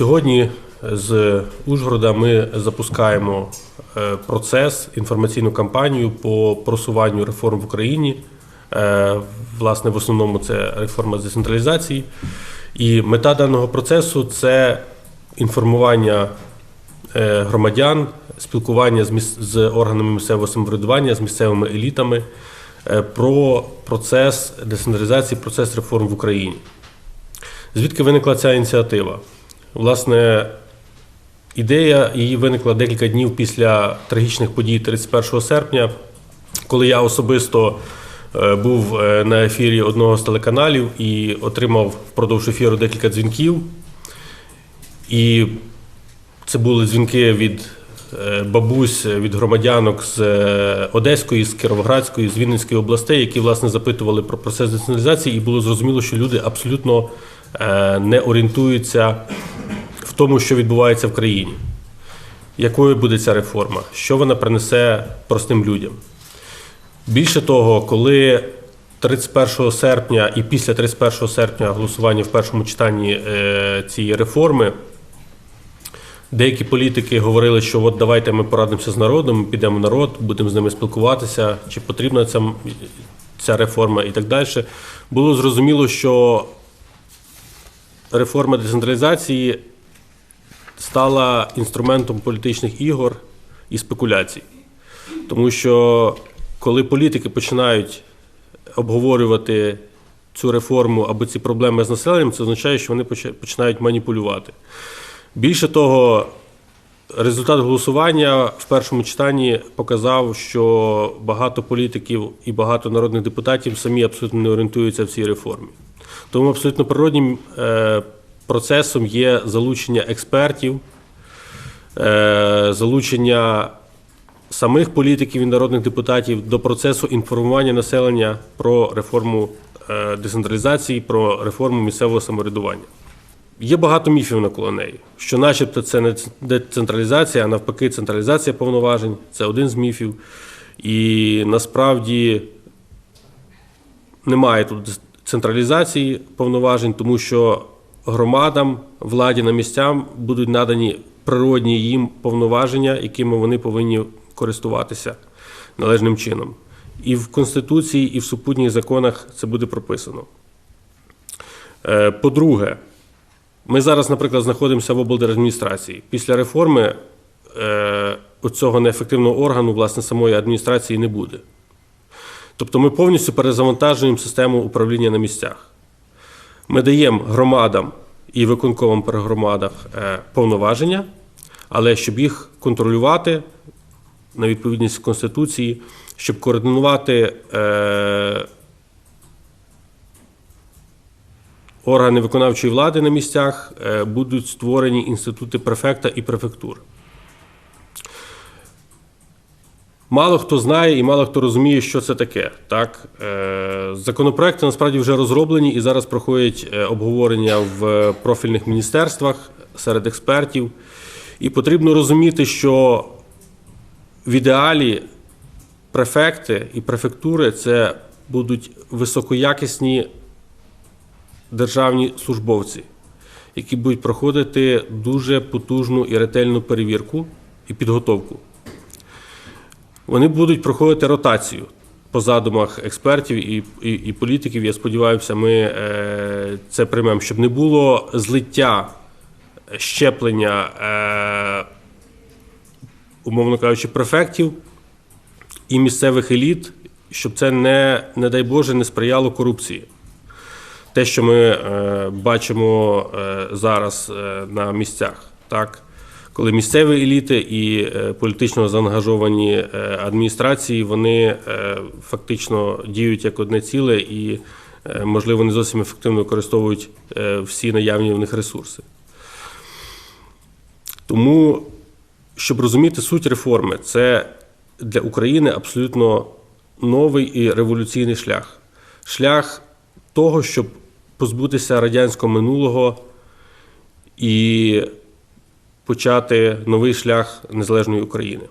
сьогодні з Ужгорода ми запускаємо е, процес, інформаційну кампанію по просуванню реформ в Україні. Е, Власне, в основному це реформа з децентралізації. І мета даного процесу це інформування е, громадян, спілкування з, органами місцевого самоврядування, з місцевими елітами е, про процес децентралізації, процес реформ в Україні. Звідки виникла ця ініціатива? Власне, ідея її виникла декілька днів після трагічних подій 31 серпня, коли я особисто е, був е, на ефірі одного з телеканалів і отримав впродовж ефіру декілька дзвінків. І це були дзвінки від е, бабусь, від громадянок з Одеської, з Кіровоградської, з Вінницької областей, які власне запитували про процес децентралізації, і було зрозуміло, що люди абсолютно не орієнтуються тому, що відбувається в країні. Якою буде ця реформа? Що вона принесе простим людям? Більше того, коли 31 серпня і після 31 серпня голосування в першому читанні е, цієї реформи, деякі політики говорили, що от давайте ми порадимося з народом, підемо в народ, будемо з ними спілкуватися, чи потрібна ця, ця реформа і так далі. Було зрозуміло, що реформа децентралізації стала інструментом політичних ігор і спекуляцій. Тому що коли політики починають обговорювати цю реформу або ці проблеми з населенням, це означає, що вони починають маніпулювати. Більше того, результат голосування в першому читанні показав, що багато політиків і багато народних депутатів самі абсолютно не орієнтуються в цій реформі. Тому абсолютно природнім е, процесом є залучення експертів, е, залучення самих політиків і народних депутатів до процесу інформування населення про реформу е, децентралізації, про реформу місцевого самоврядування. Є багато міфів навколо неї, що начебто це не децентралізація, а навпаки, централізація повноважень це один з міфів. І насправді немає тут централізації повноважень, тому що громадам, владі на місцях будуть надані природні їм повноваження, якими вони повинні користуватися належним чином. І в Конституції, і в супутніх законах це буде прописано. Е, По-друге, ми зараз, наприклад, знаходимося в облдержадміністрації. Після реформи е, оцього неефективного органу, власне, самої адміністрації не буде. Тобто ми повністю перезавантажуємо систему управління на місцях. Ми даємо громадам і виконковим при громадах е, повноваження, але щоб їх контролювати на відповідність Конституції, щоб координувати е, органи виконавчої влади на місцях, е, будуть створені інститути префекта і префектур. Мало хто знає і мало хто розуміє, що це таке. Так? Е, Законопроекти насправді вже розроблені і зараз проходять е, обговорення в профільних міністерствах серед експертів. І потрібно розуміти, що в ідеалі префекти і префектури це будуть високоякісні державні службовці, які будуть проходити дуже потужну і ретельну перевірку і підготовку. Вони будуть проходити ротацію по задумах експертів і, і, і політиків. Я сподіваюся, ми е, це приймемо, щоб не було злиття щеплення, е, умовно кажучи, префектів і місцевих еліт, щоб це не, не дай Боже, не сприяло корупції. Те, що ми е, бачимо е, зараз е, на місцях, так коли місцеві еліти і е, політично заангажовані е, адміністрації, вони е, фактично діють як одне ціле і, можливо, не зовсім ефективно використовують всі наявні в них ресурси. Тому, щоб розуміти суть реформи, це для України абсолютно новий і революційний шлях. Шлях того, щоб позбутися радянського минулого і почати новий шлях незалежної України.